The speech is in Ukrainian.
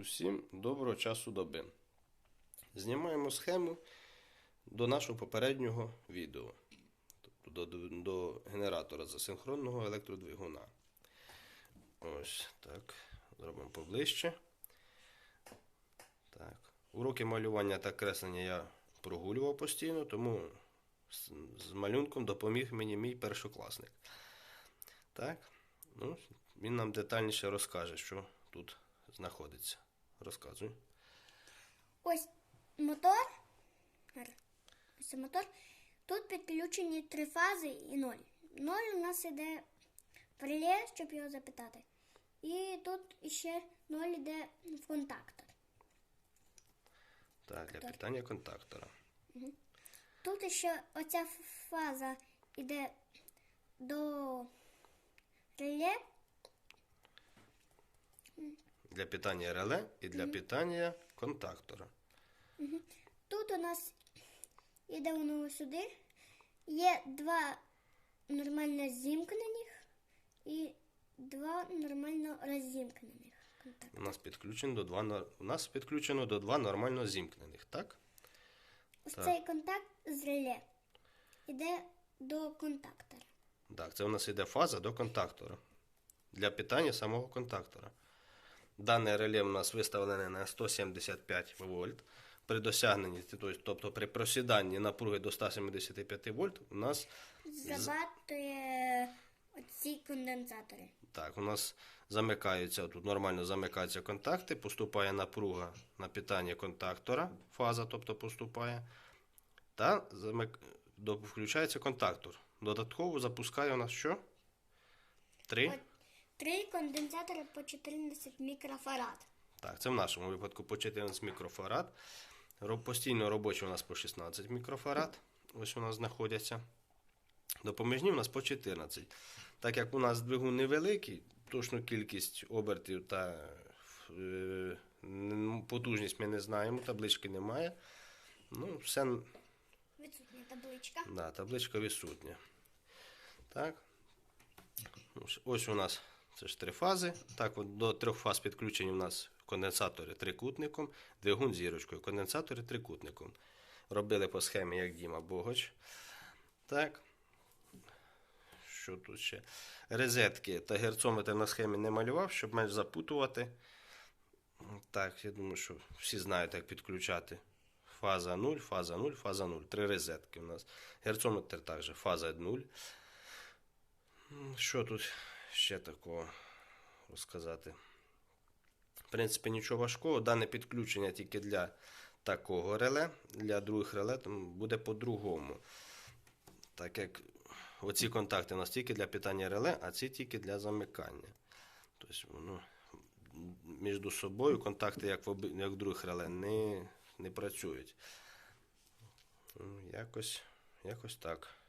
Усім доброго часу доби. Знімаємо схему до нашого попереднього відео. Тобто до, до, генератора засинхронного електродвигуна. Ось так. Зробимо поближче. Так. Уроки малювання та креслення я прогулював постійно, тому з, з малюнком допоміг мені мій першокласник. Так. Ну, він нам детальніше розкаже, що тут знаходиться. Розказуй. Ось мотор. Ось мотор. Тут підключені три фази і ноль. Ноль у нас іде в реле, щоб його запитати. І тут ще ноль йде в контактор. Так, для питання контактора. Тут ще оця фаза йде до реле. Для питання реле і для питання контактора. Тут у нас іде воно сюди. Є два нормально зімкнених і два нормально розімкнених контакти. У нас підключено до два нор- у нас підключено до два нормально зімкнених, так? Ось Так. цей контакт з реле іде до контактора. Так, це у нас йде фаза до контактора. Для питання самого контактора. Дане реле у нас виставлене на 175 вольт. При досягненні, тобто- при просіданні напруги до 175 вольт, у нас Зрабатує оці конденсатори. Так, у нас замикаються, тут нормально замикаються контакти, поступає напруга на питання контактора, фаза, тобто поступає, та замик... включається контактор. Додатково запускає у нас що? Три? Три конденсатори по 14 мікрофарад. Так, це в нашому випадку по 14 мікрофарад. Постійно робочі у нас по 16 мікрофарад. Ось у нас знаходяться. Допоміжні у нас по 14. Так як у нас двигун невеликий, точну кількість обертів та е, потужність ми не знаємо, таблички немає. Ну, все, Відсутня табличка. да, табличка відсутня. Так. Ось у нас це ж три фази. Так, до трьох фаз підключені у нас конденсатори трикутником, двигун зірочкою, конденсатори трикутником. Робили по схемі, як Діма Богоч. Так. Що тут ще? Резетки та герцометр на схемі не малював, щоб менш запутувати. Так, я думаю, що всі знають, як підключати. Фаза 0, фаза 0, фаза 0. Три розетки у нас. Герцометр також фаза 0. Що тут ще такого розказати? В принципі, нічого важкого. Дане підключення тільки для такого реле, для других реле там буде по-другому. Так як оці контакти у нас тільки для питання реле, а ці тільки для замикання. Тобто, ну, між собою контакти, як в, як в других реле, не, не працюють. Ну, Якось, якось так.